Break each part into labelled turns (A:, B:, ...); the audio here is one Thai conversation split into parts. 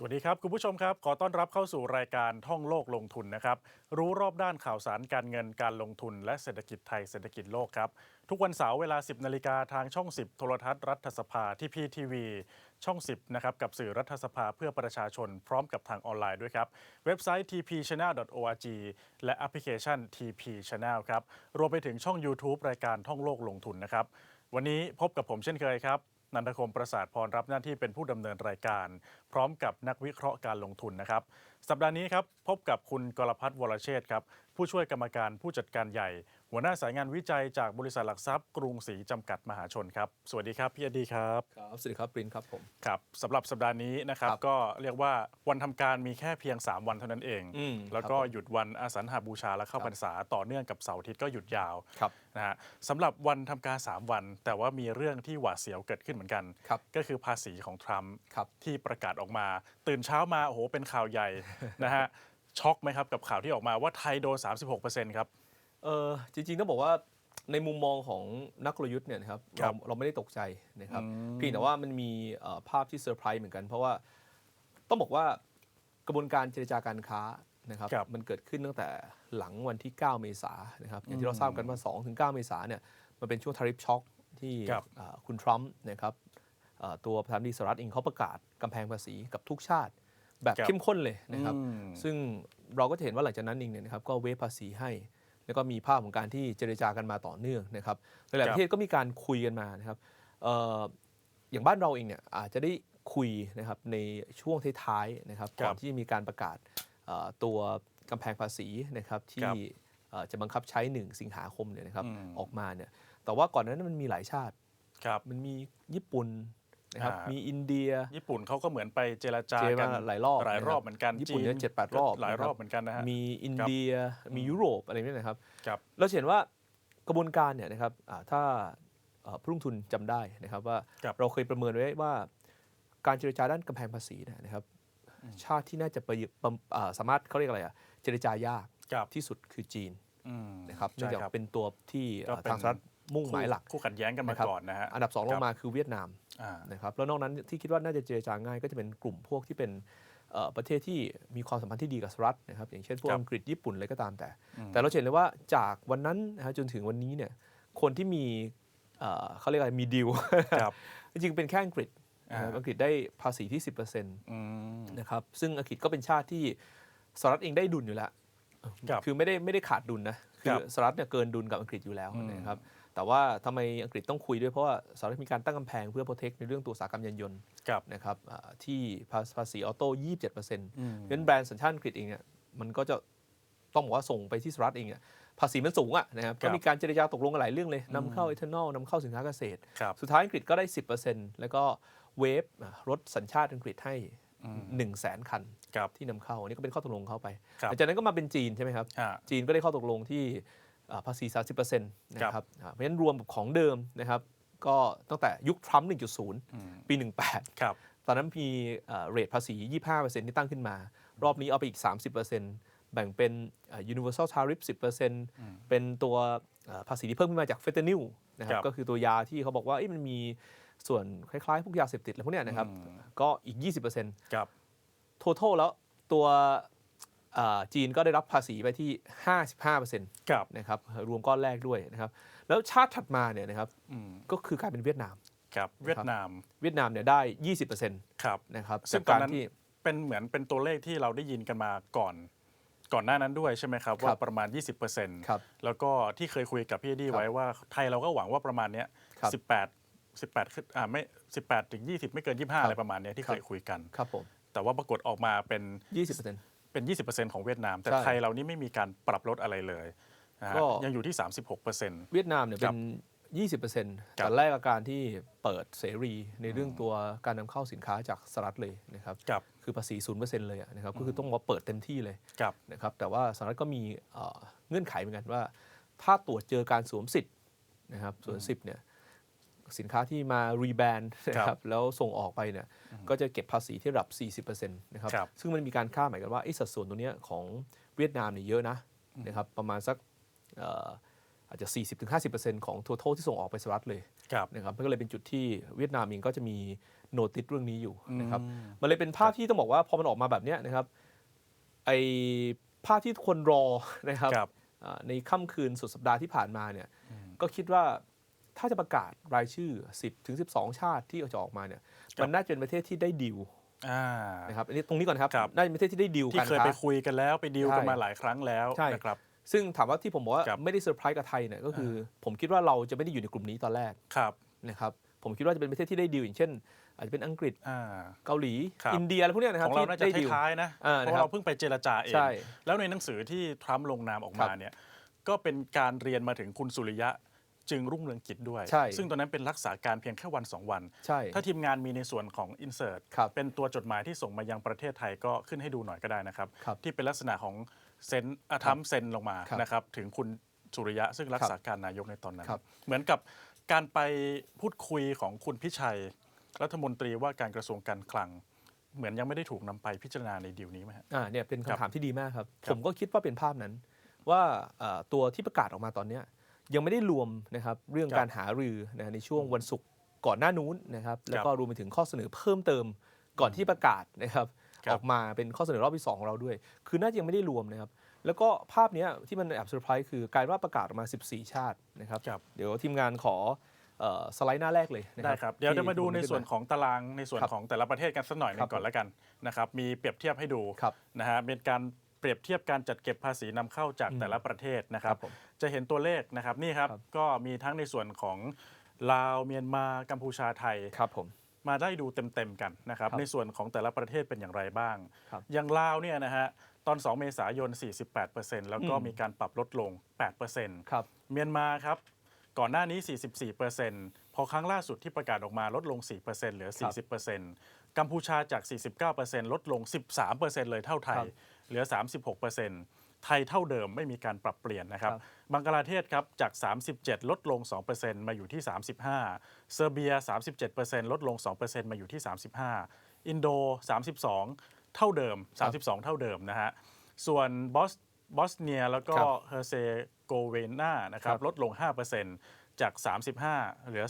A: สวัสดีครับ คุณผู้ชมครับ ขอต้อนรับเข้าสู่รายการท่องโลกลงทุนนะครับ รู้รอบด้านข่าวสารการเงินการลงทุน และเศรษฐกิจไทยเศรษฐกิจโลกครับ ทุกวันเสาร์เวลา 10นาฬิกาทางช่อง 10 โทรทัศน์รัฐสภาที่พีทีวีช่อง 10 นะครับ กับสื่อรัฐสภาเพื่อประชาชนพร้อมกับทางออนไลน์ด้วยครับ เว็บไซต์ tpchannel.org และแอปพลิเคชัน TP Channel ครับ รวมไปถึงช่อง YouTube รายการท่องโลกลงทุนนะครับ วันนี้พบกับผมเช่นเคยครับ นันทคมประสาทพรรับหน้าที่เป็นผู้ดำเนินรายการ พร้อมกับนักวิเคราะห์การลงทุนนะครับ สัปดาห์นี้ครับพบกับคุณกรพัฒน์วรเชษครับผู้ช่วยกรรมการผู้จัดการใหญ่ หัวหน้าสายงานวิจัยจากบริษัทหลักทรัพย์กรุงศรีจำกัดมหาชนครับ สวัสดีครับพี่อดีครับ
B: ครับสวัสดีครับปรินครับผม
A: ครับสำหรับสัปดาห์นี้นะครับ
B: ครับ
A: ก็เรียกว่าวันทำการมีแค่เพียง 3 วันเท่านั้นเอง
B: อืม
A: แล้วก็
B: ครับผม
A: หยุดวันอาสันหาบูชาและเข้า
B: ครับ
A: พรรษาต่อเนื่องกับเสาร์อาทิตย์ก็หยุดยาว
B: ครับ
A: นะฮะสำหรับวันทำการ 3 วัน แต่ว่ามีเรื่องที่หวาดเสียวเกิดขึ้นเหมือนกัน
B: ครับ
A: ก็คือภาษีของทรัมป์
B: ครับ
A: ที่ประกาศออกมา ตื่นเช้ามาโอ้โหเป็นข่าวใหญ่นะฮะช็อกไหมครับกับข่าวที่ออกมาว่าไทยโดน36%ครับ
B: เออจริงๆต้องบอกว่าในมุมมองของนักกลยุทธ์เนี่ยนะครับ
A: ครั
B: เรา
A: บ
B: เราไม่ได้ตกใจนะครับ
A: อืม
B: เพียงแต่ว่ามันมีเอ่อภาพที่เซอร์ไพรส์เหมือนกัน เพราะว่าต้องบอกว่ากระบวนการเจรจาการค้านะครับ
A: ครับ
B: มันเกิดขึ้นตั้งแต่หลังวันที่ 9 เมษายนนะครับอย่างที่เราทราบกันว่า2ถึง9เมษายนเนี่ยมันเป็นช่วงทาริฟช็อคที่
A: ครับ
B: เอ่อคุณทรัมป์นะครับเอ่อตัวประธานาธิบดีสหรัฐเองเขาประกาศกำแพงภาษีกับทุกชาติ แบบ
A: ครับ
B: เข้มข้นเลยนะครับ
A: อืม
B: ซึ่งเราก็จะเห็นว่าหลังจากนั้นเองเนี่ยนะครับก็เวฟภาษีให้ แล้วก็มีภาพของการที่เจรจากันมาต่อเนื่องนะครับหลายๆ
A: ครั
B: ป
A: บ
B: ระเทศก็มีการคุยกันมานะครับเอ่ออย่างบ้านเราเองเนี่ยอาจจะได้คุยนะครับในช่วงท้ายๆนะครับ
A: ครับ
B: ก่อนที่มีการประกาศเอ่อตัวกำแพงภาษีนะครับที่
A: ครับ
B: เอ่อจะบังคับใช้ 1 สิงหาคมเนี่ยนะครับ
A: อืม
B: ออกมาเนี่ยแต่ว่าก่อนหนานั้นมันมีหลายชาติ
A: ครับ
B: มันมีญี่ปุ่น นะครับ
A: อ่ามี
B: มีอินเดีย
A: ญี่ปุ่นเขาก็เหมือนไปเจรจา
B: เจร
A: กั
B: มานหลายรอบ
A: หลายรอบ
B: นะครับ
A: เหมือนกัน
B: ญี่ปุ่นเนี่ย
A: จี
B: เจ็ดแปดรอบ
A: หลาย
B: นะค
A: ร
B: รับ
A: อบเหมือนกันนะฮะ
B: มีอิน
A: ครับ
B: เดียมียุโรปอะไรเนี่ยนะครับ
A: ครับ
B: เราจะเห็นว่ากระบวนการเนี่ยนะครับอ่าถ้าเอ่อผู้ลงทุนจำได้นะครับว่า
A: ครับ
B: เราเคยประเมินไว้ว่า การเจรจาด้านกำแพงภาษีเนี่ยนะครับ ชาติที่น่าจะประยุประอ่าสามารถเขาเรียกอะไรอะเจรจายาก
A: ครับ
B: ที่สุดคือจีน
A: อืม
B: นะครับเนื่
A: ใช่
B: องจาก
A: ครับ
B: เป็นตัวที่
A: ก็
B: เอ่อ
A: เป็น
B: ทางสหรัฐมุ่งหมายหลัก
A: คู่ขัดแย้งกันมา
B: นะครับ
A: ก่อนนะฮะ
B: อันดับสองลงมาคือเวียดนาม
A: อ่า
B: นะครับแล้วนอกนั้นที่คิดว่าน่าจะเจรจาง่าย ก็จะเป็นกลุ่มพวกที่เป็นเอ่อประเทศที่มีความสัมพันธ์ที่ดีกับสหรัฐนะครับอย่างเช่นพวก
A: ครับ
B: อังกฤษญี่ปุ่นอะไรก็ตามแต่
A: อืม
B: แต่เราจะเห็นเลยว่าจากวันนั้นนะฮะจนถึงวันนี้เนี่ยคนที่มีเอ่อเขาเรียกอะไรมีดีล
A: ครับ
B: จริงๆเป็นแค่อังกฤษนะครับ
A: อ่า
B: อังกฤษได้ภาษีที่ 10%
A: อืม
B: นะครับซึ่งอังกฤษก็เป็นชาติที่สหรัฐเองได้ดุลอยู่แล้ว
A: ครับ
B: คือไม่ได้ไม่ได้ขาดดุลนะคื
A: ครั
B: อบสหรัฐเนี่ยเกินดุลกับอังกฤษอยู่แล้ว
A: อืม
B: นะครับ แต่ว่าทำไมอังกฤษต้องคุยด้วยเพราะว่าสหรัฐมีการตั้งกำแพงเพื่อโปรเทคในเรื่องตัวอุตสาหกรรมยานยนต์
A: ครับ
B: นะครับอ่าที่ภาภาษีออโต้27%เอื
A: ม
B: พราะฉะนั้นแบรนด์สัญชาติอังกฤษเองเนี่ยมันก็จะต้องบอกว่าส่งไปที่สหรัฐเองเนี่ยภาษีมันสูงอะนะครับ
A: ครั
B: ก็
A: บ
B: มีการเจรจาตกลงกันหลายเรื่องเลยนำเข้าเอทานอลนำเข้าสินค้าเกษตร
A: ครับ
B: สุดท้ายอังกฤษก็ได้ 10%แล้วก็เวฟอะรถสัญชาติอังกฤษให้
A: อืม
B: 1 0 0 0 0แสนคัน
A: ครับ
B: ที่นำเข้าอันนี้ก็เป็นข้อตกลงเข้าไป
A: ครับ
B: หลังจากนั้นก็มาเป็นจีนใช่ไหมครับ
A: อ่า
B: จีนก็ได้ข้อตกลงที่อ่า ภาษี 30%นะครับอ่าเพราะฉะนั้นรวมกับของเดิมนะครับก็ตั้งแต่ยุคทรัมป์
A: อืม
B: 1.0 ปี 18
A: ครับ
B: ตอนนั้นมีเอ่อเรทภาษี 25%ที่ตั้งขึ้นมา รอบนี้เอาไปอีก 30%แบ่งเป็นเอ่อ universal tariff 10%เป็นตัวเอ่อภาษีที่เพิ่มขึ้นมาจากเฟตานิลนะครั
A: ครับบ
B: ก็คือตัวยาที่เขาบอกว่าเอ้ยมันมีส่วนคล้ายๆ พวกยาเสพติดอะไรพวกเนี้ยนะครับ
A: อืม
B: ก็อีก 20%
A: ครับ
B: total แล้วตัวเอ่อ จีนก็ได้รับภาษีไปที่ 55%
A: ครับ
B: นะครับรวมก้อนแรกด้วยนะครับ แล้วชาติถัดมาเนี่ยนะครับ
A: อืม
B: ก็คือกลายเป็นเวียดนาม
A: ครับเวียดนาม
B: เวียดนามเนี่ยได้ 20%น
A: ครับะ
B: ครับ
A: ซึ่ง
B: จาก
A: ตอน
B: การ
A: นั้น
B: ที่
A: เป็นเหมือนเป็นตัวเลขที่เราได้ยินกันมาก่อนก่อนหน้านั้นด้วยใช่ไหมครับ
B: ครับ
A: ว่าประมาณ 20%
B: ครับ
A: แล้วก็ที่เคยคุยกับพี่ดี
B: ครับ
A: ไว้ว่าไทยเราก็หวังว่าประมาณเนี้ย
B: ครับ
A: 18 18ขึ้นอ่าไม่18ถึง20 ไม่เกิน 25 อะไรประมาณเนี้ยที่
B: ครับ
A: เคยคุยกัน
B: ครับผม
A: แต่ว่าปรากฏออกมาเป็น
B: 20%
A: เป็น 20%ของเวียดนาม แต่
B: ใช่
A: ไทยเรานี่ไม่มีการปรับลดอะไรเลยนะฮะ
B: ก็
A: ยังอยู่ที่ 36%
B: เวียดนามเนี่ย
A: ค
B: เป็
A: รับ
B: น 20%
A: ครับ
B: แต่แรกกับการที่เปิดเสรีในเรื่องตัวการนำเข้าสินค้าจากสหรัฐเลยนะครับ
A: กับ
B: คือภาษี0%เลยอะนะครับ ก็คือต้องบอกว่าเปิดเต็มที่เลย
A: กับ
B: นะครับ แต่ว่าสหรัฐก็มีเอ่อเงื่อนไขเหมือนกันว่า ถ้าตรวจเจอการสวมสิทธิ์นะครับสวมสิทธิ์เนี่ย สินค้าที่มารีแบรนด์นะค
A: ครั
B: รั
A: บบ
B: แล้วส่งออกไปเนี่ยก็จะเก็บภาษีที่ระดับ 40%นะครับ
A: ครับ
B: ซึ่งมันมีการค่าดหมายกันว่าไอ้สัดส่วนตรงเนี้ยของเวียดนามเนี่ยเยอะนะนะครับประมาณสักเอ่ออาจจะ 40-50%ของ total ที่ส่งออกไปสหรัฐเลย
A: ครับ
B: นะครับมันก็เลยเป็นจุดที่เวียดนามเองก็จะมีโนติสเรื่องนี้อยู่นะครับ
A: อืม
B: มันเลยเป็นภาพที่ต้องบอกว่าพอมันออกมาแบบเนี้ยนะครับไอภาพที่คนรอนะครับ
A: ครับ
B: อ่าในค่ำคืนสุดสัปดาห์ที่ผ่านมาเนี่ยก็คิดว่า ถ้าจะประกาศรายชื่อ 10ถึง12 ชาติที่จะออกมาเนี่ย
A: ครับ
B: มันน่าจะเป็นประเทศที่ได้ดีล
A: อ่า
B: นะครับอันนี้ตรงนี้ก่อนนะครับ
A: ครับ
B: น่าจะเป็นประเทศที่ได้ดีล
A: ที่
B: กัน
A: เคย
B: ค้า
A: ไปคุยกันแล้วไปดีลกัน
B: ใช่
A: มาหลายครั้งแล้ว
B: ใช่
A: นะครับ
B: ซึ่งถามว่าที่ผมบอกว่า
A: ครับ
B: ไม่ได้เซอร์ไพรส์กับไทยเนี่ยก็คือ ผมคิดว่าเราจะไม่ได้อยู่ในกลุ่มนี้ตอนแรก
A: ครับ
B: นะครับผมคิดว่าจะเป็นประเทศที่ได้ดีลอย่างเช่น อาจจะเป็นอังกฤษ
A: อ่า
B: เกาหลี
A: ครับ
B: อินเดียอะไรพวกเนี้ยนะค
A: ข
B: รับ
A: องเราน่าจะ
B: ที่ได้ดีล
A: ท้ายๆนะ
B: อ่า
A: เพราะ
B: นะครับ
A: เราเพิ่งไปเจรจาเอง
B: ใช่
A: แล้วในหนังสือที่ทรัมป์ลงนามออกมา
B: ครับ
A: เนี่ยก็เป็นการเรียนมาถึงคุณสุริยะ จึงรุ่งเรืองกิจด้วย
B: ใช่
A: ซึ่งตอนนั้นเป็นรักษาการเพียงแค่วัน 2 วัน
B: ใช่
A: ถ้าทีมงานมีในส่วนของ insert
B: ครับ
A: เป็นตัวจดหมายที่ส่งมายังประเทศไทยก็ขึ้นให้ดูหน่อยก็ได้นะครับ
B: ครับ
A: ที่เป็นลักษณะของเซ็นอะทรัมป์เซ็นลงมา
B: ครับ
A: นะครับถึงคุณสุริยะซึ่งรักษาการนายกในตอนนั้น
B: ครับ
A: เหมือนกับการไปพูดคุยของคุณพิชัย รัฐมนตรีว่าการกระทรวงการคลัง เหมือนยังไม่ได้ถูกนำไปพิจารณาในดีลนี้ไหมฮะ
B: อ่าเนี่ยเป็น
A: ครับ
B: คำถามที่ดีมากครับ
A: ครับ
B: ผมก็คิดว่าเป็นภาพนั้น ว่าเอ่อตัวที่ประกาศออกมาตอนเนี้ย ยังไม่ได้รวมนะครับเรื่องการหารือนะในช่วงวันศุกร์ก่อนหน้านู้นนะครับแล้วก็รวมไปถึงข้อเสนอเพิ่มเติมก่อนที่ประกาศนะครับ
A: ครับ
B: ออกมาเป็นข้อเสนอรอบที่สองของเราด้วย คือน่าจะยังไม่ได้รวมนะครับ แล้วก็ภาพเนี้ยที่มันแอบเซอร์ไพรส์คือกลายว่าประกาศออกมา 14 ชาตินะครับ
A: ครับ
B: เดี๋ยวทีมงานขอเอ่อสไลด์หน้าแรกเลยนะ
A: ได้ครับ เดี๋ยว
B: ที่
A: จะมาดู
B: ผม
A: ใน
B: ขึ้
A: ส่วนของตารางในส่วน
B: ครับ
A: ของแต่ละประเทศกันสักหน่อยหนึ
B: ครั
A: ง
B: บ
A: ก่อนแล้วกันนะครับ มีเปรียบเทียบให้ดู
B: ครับ
A: นะฮะเป็นการ เปรียบเทียบการจัดเก็บภาษีนำเข้าจาก
B: อืม
A: แต่ละประเทศนะครับ
B: ครับผม
A: จะเห็นตัวเลขนะครับนี่ครับ
B: ครับ
A: ก็มีทั้งในส่วนของลาวเมียนมากัมพูชาไทย
B: ครับผม
A: มาได้ดูเต็มๆกันนะครับ
B: ครับ
A: ในส่วนของแต่ละประเทศเป็นอย่างไรบ้าง
B: ครับ
A: อย่างลาวเนี่ยนะฮะตอน 2 เมษายน 48%แล้วก็
B: อืม
A: มีการปรับลดลง 8%
B: ครับ
A: เมียนมาครับก่อนหน้านี้ 44%พอครั้งล่าสุดที่ประกาศออกมาลดลง 4%เหลือ
B: ครับ
A: 40%กัมพูชาจาก 49%ลดลง 13%เลยเท่าไทย
B: ครับ
A: เหลือ 36%ไทยเท่าเดิมไม่มีการปรับเปลี่ยนนะครับ
B: ครับ
A: บังกลาเทศครับจาก 37 ลดลง 2%มาอยู่ที่ 35 เซอร์เบีย 37%ลดลง 2%มาอยู่ที่ 35 อินโด 32 เท่าเดิม 32 เท่าเดิมนะฮะ ส่วนบอสบอสเนียแล้วก็
B: ครับ
A: เฮอร์เซโกเวนานะครับ
B: ครับ
A: ลดลง 5%จาก 35 เหลือ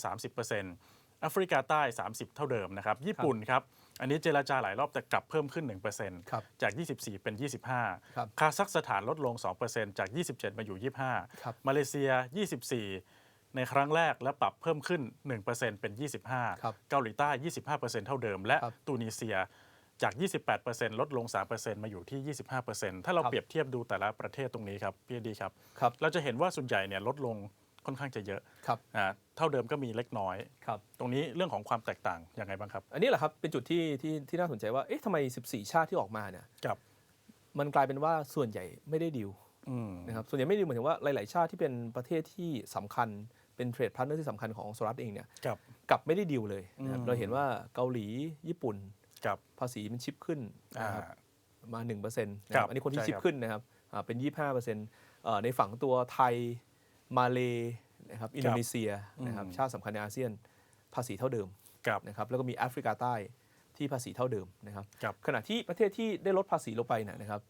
A: 30%แอฟริกาใต้ 30 เท่าเดิมนะครับ ญี่ปุ่นครับ อันนี้เจรจาหลายรอบแต่กลับเพิ่มขึ้น1%
B: ครับ
A: จาก 24 เป็น 25
B: ครับ
A: คาซัคสถานลดลง 2%จาก 27 มาอยู่
B: ครับ
A: 25 มาเลเซีย 24 ในครั้งแรกและปรับเพิ่มขึ้น 1%เป็น
B: ครับ
A: 25 เกาหลีใต้ 25%เท่าเดิม และ
B: ครับ
A: ตูนิเซียจาก 28%ลดลง 3%มาอยู่ที่ 25%ถ้าเรา
B: ครับ
A: เปรียบเทียบดูแต่ละประเทศตรงนี้ครับพี่อดีครับ
B: ครับ
A: เราจะเห็นว่าส่วนใหญ่เนี่ยลดลง ค่อนข้างจะเยอะ
B: ครับ
A: อ่าเท่าเดิมก็มีเล็กน้อย
B: ครับ
A: ตรงนี้เรื่องของความแตกต่างยังไงบ้างครับ
B: อันนี้แหละครับเป็นจุดที่ที่ที่น่าสนใจว่าเอ๊ะทำไม 14 ชาติที่ออกมาเนี่ย
A: กับ
B: มันกลายเป็นว่าส่วนใหญ่ไม่ได้ดีล
A: อืม
B: นะครับส่วนใหญ่ไม่ได้ดีลหมายถึงว่าหลาย ๆ ชาติที่เป็นประเทศที่สำคัญเป็นเทรดพาร์ทเนอร์ที่สำคัญของสหรัฐเองเนี่ย
A: กับ
B: กลับไม่ได้ดีลเลยนะครับ
A: อืม
B: เราเห็นว่าเกาหลีญี่ปุ่น
A: กับ
B: ภาษีมันชิปขึ้น
A: อ่า
B: นะครับมา1%นะ
A: ค
B: ค
A: รั
B: รั
A: บบ
B: อันนี้คนที่
A: ใช่
B: ชิป
A: ครับ
B: ขึ้นนะครับอ่าเป็น 25%เอ่อในฝั่งตัวไทย มาเลนะครับอินโดนีเซียนะครับ
A: อืม
B: ชาติสำคัญในอาเซียนภาษีเท่าเดิม
A: กับ
B: นะครับแล้วก็มีแอฟริกาใต้ที่ภาษีเท่าเดิมนะครับ
A: กับ
B: ขณะที่ประเทศที่ได้ลดภาษีลงไปเนยนะครับ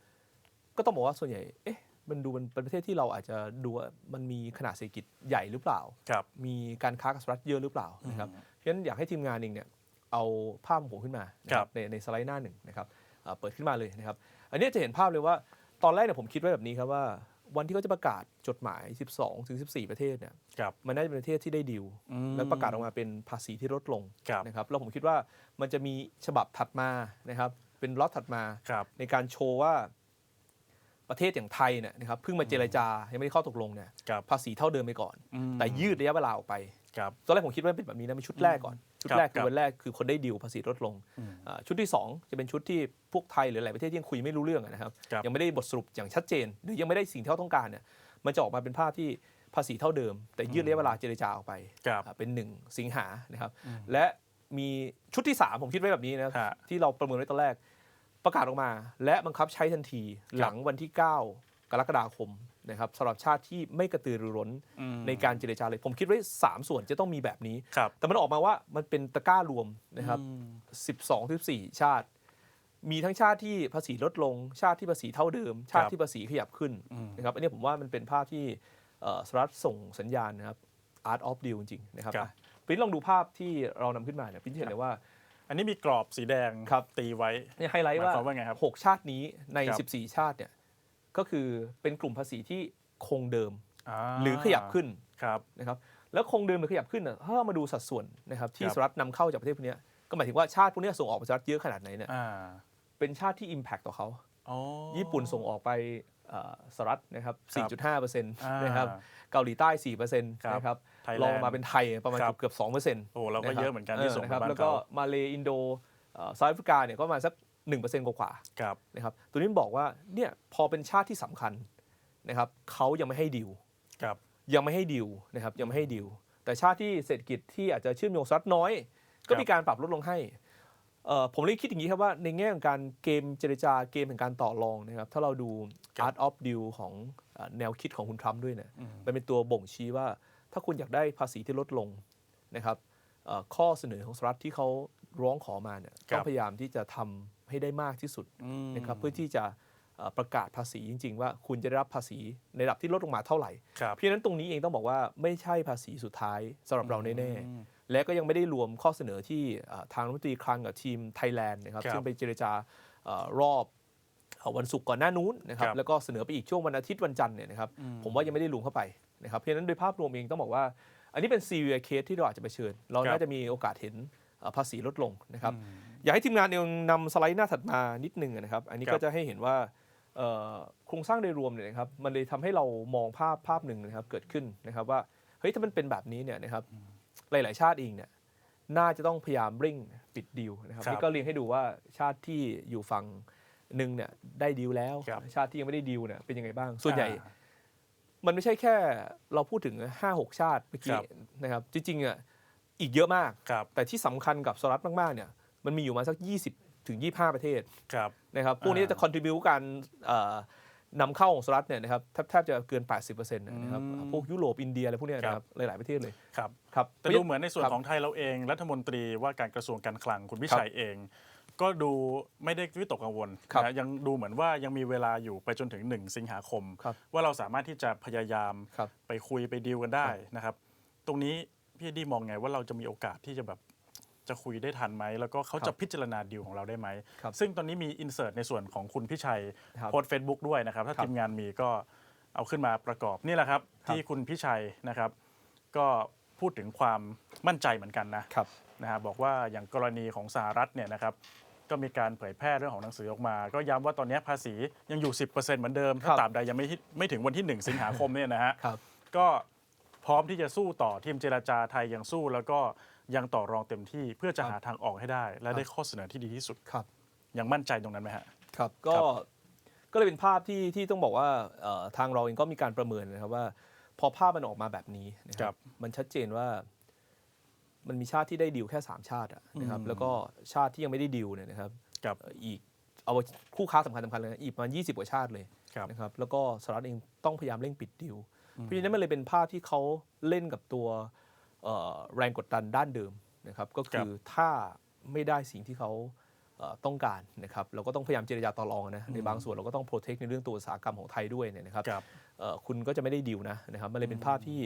B: ก็ต้องบอกว่าส่วนใหญ่เอ๊ะมันดูมันเป็นประเทศที่เราอาจจะดูว่ามันมีขนาดเศรษฐกิจใหญ่หรือเปล่า
A: กับ
B: มีการค้ากับสหรัฐเยอะหรือเปล่านะครับเพราะฉะนั้นอยากให้ทีมงานเองเนี่ยเอาภาพของผมขึ้นมานะค
A: ครั
B: รับบในในสไลด์หน้าหนึ่งนะครับอ่าเปิดขึ้นมาเลยนะครับ อันนี้จะเห็นภาพเลยว่าตอนแรกเนี่ยผมคิดไว้แบบนี้ครับว่า วันที่เขาจะประกาศจดหมาย 12 ถึง 14 ประเทศเนี่ย
A: กับ
B: มันน่าจะเป็นประเทศที่ได้ดีล
A: อืม
B: แล้วประกาศออกมาเป็นภาษีที่ลดลง
A: ครับ
B: นะครับแล้วผมคิดว่ามันจะมีฉบับถัดมานะครับเป็นล็อตถัดมา
A: ครับ
B: ในการโชว์ว่าประเทศอย่างไทยเนี่ยนะครับเพิ่งมาเจรจายังไม่ได้ข้อตกลงเนี่ย
A: กับ
B: ภาษีเท่าเดิมไปก่อน
A: อืม
B: แต่ยืดระยะเวลาออกไป
A: กับ
B: ตอนแรกผมคิดว่าเป็นแบบนี้นะเป็นชุดแรกก่อน ชุดแรก
A: ครั
B: คื
A: บ
B: อวันแรกคือคนได้ดีลภาษีลดลง
A: อืม
B: อ่าชุดที่ 2 จะเป็นชุดที่พวกไทยหรือหลายประเทศที่ยังคุยไม่รู้เรื่องอะนะครับ
A: ครับ
B: ยังไม่ได้บทสรุปอย่างชัดเจน หรือยังไม่ได้สิ่งที่เขาต้องการเนี่ยมันจะออกมาเป็นภาพที่ภาษีเท่าเดิม แต่ยืดระยะเวลาเจรจาออกไป
A: กับ
B: อ่าเป็น 1 สิงหานะครับ
A: อืม
B: และมีชุดที่ 3 ผมคิดไว้แบบนี้นะครับ
A: ฮะ
B: ที่เราประเมินไว้ตอนแรกประกาศออกมา และบังคับใช้ทันทีหลังวันที่ 9 กรกฎาคม นะครับสำหรับชาติที่ไม่กระตือรือร้น
A: อืม
B: ในการเจรจาเลย ผมคิดไว้ 3 ส่วนจะต้องมีแบบนี้
A: ครับ
B: แต่มันออกมาว่ามันเป็นตะกร้ารวมนะครับ
A: อืม
B: 12 14 ชาติ มีทั้งชาติที่ภาษีลดลง ชาติที่ภาษีเท่าเดิม ชาติ
A: ครับ
B: ที่ภาษีขยับขึ้น
A: อืม
B: นะครับอันนี้ผมว่ามันเป็นภาพที่เอ่อสหรัฐส่งสัญญาณนะครับ art of deal จริงๆนะครับ
A: ครับ
B: อะปริ้นลองดูภาพที่เรานำขึ้นมาเนี่ยปริ้นจะเห็นเลยว่า
A: อันนี้มีกรอบสีแดง
B: ครับ
A: ตีไว้
B: เนี่ยไฮไลท์ว่า
A: หมายความว่าไงครับ
B: หกชาตินี้ใน
A: ครับ
B: 14 ชาติเนี่ย ก็คือเป็นกลุ่มภาษีที่คงเดิมาหรือขยับขึ้น
A: ครับ
B: นะครับแล้วคงเดิมหรือขยับขึ้นน่ะถ้าเรามาดูสัดส่วนนะครับที่
A: ครับ
B: สหรัฐนำเข้าจากประเทศพวกเนี้ยก็หมายถึงว่าชาติพวกเนี้ยส่งออกไปสหรัฐเยอะขนาดไหนเนี่ย
A: อ่า
B: เป็นชาติที่ Impact ต่อเขา
A: อ๋อ
B: ญี่ปุ่นส่งออกไปเอ่อสหรัฐนะครับ
A: ครับ
B: 4.5%
A: อ่า
B: นะครับเกาหลีใต้ 4%น
A: ครับะ
B: ครับ
A: ไทยแล
B: ล
A: น
B: อง
A: ด์
B: มาเป็นไทยประมาณ
A: ครับ
B: เกือบ2%น
A: โอ้เราก็เยอะเหมือนกันที่ส่งไป
B: นะครับ
A: บ้าน
B: แล้วก็
A: เขา
B: มาเลอินโดเอ่อเซาท์แอฟริกาเนี่ยก็ประมาณสัก 1%กว่าๆ
A: ครับ
B: นะครับตัวนี้บอกว่าเนี่ยพอเป็นชาติที่สำคัญนะครับเขายังไม่ให้ดิว
A: ครับ
B: ยังไม่ให้ดิวนะครับยังไม่ให้ดิว แต่ชาติที่เศรษฐกิจที่อาจจะเชื่อมโยงสหรัฐน้อย ก็มีการปรับลดลงให้เอ่อผมเลยคิดอย่างนี้ครับว่าในแง่ของการเกมเจรจาเกมแห่งการต่อรองนะครับถ้าเราดู
A: ครับ
B: Art of Deal ของเอ่อแนวคิดของคุณทรัมป์ด้วยเนี่ย
A: อืม
B: มันเป็นตัวบ่งชี้ว่าถ้าคุณอยากได้ภาษีที่ลดลงนะครับเอ่อข้อเสนอของสหรัฐที่เขาร้องขอมาเนี่ย
A: ครับ
B: ต้องพยายามที่จะทำ ให้ได้มากที่สุด
A: อืม
B: นะครับเพื่อที่จะเอ่อประกาศภาษีจริง ๆ ว่าคุณจะได้รับภาษีในระดับที่ลดลงมาเท่าไหร่
A: ครับ
B: เพราะฉะนั้นตรงนี้เองต้องบอกว่าไม่ใช่ภาษีสุดท้ายสำหรับเราแน่
A: อืม
B: ๆและก็ยังไม่ได้รวมข้อเสนอที่เอ่อทางรัฐมนตรีคลังกับทีมไทยแลนด์นะครับ
A: ครับ
B: ซึ่งไปเจรจาเอ่อรอบเอ่อวันศุกร์ก่อนหน้านู้นนะครับ
A: ครับ
B: แล้วก็เสนอไปอีกช่วงวันอาทิตย์วันจันทร์เนี่ยนะครับ
A: อืม
B: ผมว่ายังไม่ได้รวมเข้าไปนะครับเพราะฉะนั้นโดยภาพรวมเองต้องบอกว่า อันนี้เป็นซีเรียเคสที่เราอาจจะไปเชิญ เรา
A: ครับ
B: น่าจะมีโอกาสเห็นเอ่อภาษีลดลงนะครับ
A: อืม
B: อยากให้ทีมงานเองนำสไลด์หน้าถัดมานิดนึงนะครับ อันนี้
A: ครับ
B: ก็จะให้เห็นว่าเอ่อโครงสร้างโดยรวมเนี่ยนะครับมันเลยทำให้เรามองภาพภาพหนึ่งนะครับเกิดขึ้นนะครับว่าเฮ้ยถ้ามันเป็นแบบนี้เนี่ยนะครับหลาย ๆ ชาติเองเนี่ยน่าจะต้องพยายามเร่งปิดดีลนะครับ
A: ครับ
B: นี่ก็เรียงให้ดูว่าชาติที่อยู่ฝั่งหนึ่งเนี่ยได้ดีลแล้ว
A: ครับ
B: ชาติที่ยังไม่ได้ดีลเนี่ยเป็นยังไงบ้าง ส่วนใหญ่
A: อ่า
B: มันไม่ใช่แค่เราพูดถึง 5-6 ชาติเมื่อกี้
A: ครับ
B: นะครับจริงๆอะอีกเยอะมาก
A: ครับ
B: แต่ที่สำคัญกับสหรัฐมาก ๆ เนี่ย มันมีอยู่มาสัก 20 ถึง 25 ประเทศ
A: ครับ
B: นะครับพวกนี้
A: อ่า
B: จะ contribu การเอ่อนำเข้าของสหรัฐเนี่ยนะครับแทบแทบจะเกิน 80%นะครับ
A: อืม
B: พวกยุโรปอินเดียอะไรพวกเนี้ยนะครับหลาย ๆ ประเทศเลย
A: ครับ
B: ครับ
A: แต่ดูเหมือนในส่วน
B: ครับ
A: ของไทยเราเอง รัฐมนตรีว่าการกระทรวงการคลังคุณวิชัยเอง ก็ดูไม่ได้วิตกกังวล
B: ครับ
A: นะยังดูเหมือนว่ายังมีเวลาอยู่ไปจนถึง 1 สิงหาคม
B: ครับ
A: ว่าเราสามารถที่จะพยายาม
B: ครับ
A: ไปคุยไปดีลกันได้นะครับ ตรงนี้พี่เอ็ดดี้มองไงว่าเราจะมีโอกาสที่จะแบบ จะคุยได้ทันไหม แล้วก็เขา
B: ครั
A: จะ
B: บ
A: พิจารณาดีลของเราได้ไหม
B: ครับ
A: ซึ่งตอนนี้มีอินเสิร์ตในส่วนของคุณพิชัย
B: ครับ
A: โพสเฟซบุ๊กด้วยนะครับ ถ้า
B: ครับ
A: ทีมงานมีก็เอาขึ้นมาประกอบนี่แหละครับ
B: ครับ
A: ที่คุณพิชัยนะครับ ก็พูดถึงความมั่นใจเหมือนกันนะครับนะฮะบอกว่าอย่างกรณีของสหรัฐเนี่ยนะครับก็มีการเผยแพร่เรื่องของหนังสือออกมา ก็ย้ำว่าตอนนี้ภาษียังอยู่ 10%เหมือนเดิม ถ้า
B: ครับ
A: ตราบใดยังไม่ที่ไม่ถึงวันที่ 1 สิงหาคมเนี่ยนะฮะ
B: ครับ
A: ก็พร้อมที่จะสู้ต่อทีมเจรจาไทยยังสู้แล้วก็ ยังต่อรองเต็มที่เพื่อจะ
B: ครับ
A: หาทางออกให้ได้ และ
B: ครับ
A: ได้ข้อเสนอที่ดีที่สุด
B: ครับ
A: ยังมั่นใจตรงนั้นไหมฮะ
B: ครับก็ก็เลยเป็นภาพที่ที่ต้องบอกว่าเอ่อทางเราเองก็มีการประเมินนะครับว่า พอภาพมันออกมาแบบนี้นะค
A: ครั
B: รับบมันชัดเจนว่ามันมีชาติที่ได้ดีลแค่ 3 ชาติอะนะครับ
A: อืม
B: แล้วก็ชาติที่ยังไม่ได้ดีลเนี่ยนะครับ
A: กับ
B: เอ่ออีกเอาคู่ค้าสำคัญสำคัญเลยนะอีกประมาณ20 กว่าชาติเลย
A: ครับ
B: นะครับแล้วก็สหรัฐเองต้องพยายามเร่งปิดดีลเพราะฉะนั้นมันเลยเป็นภาพที่เขาเล่นกับตัวเอ่อ แรงกดดันด้านเดิมนะครับก็คือถ้าไม่ได้สิ่งที่เขาเอ่อต้องการนะครับเราก็ต้องพยายามเจรจาต่อรองนะในบางส่วนเราก็ต้องโปรเทคในเรื่องตัวอุตสาหกรรมของไทยด้วยเนี่ยนะครับ
A: กับ
B: เอ่อคุณก็จะไม่ได้ดีลนะนะครับมันเลยเป็นภาพที่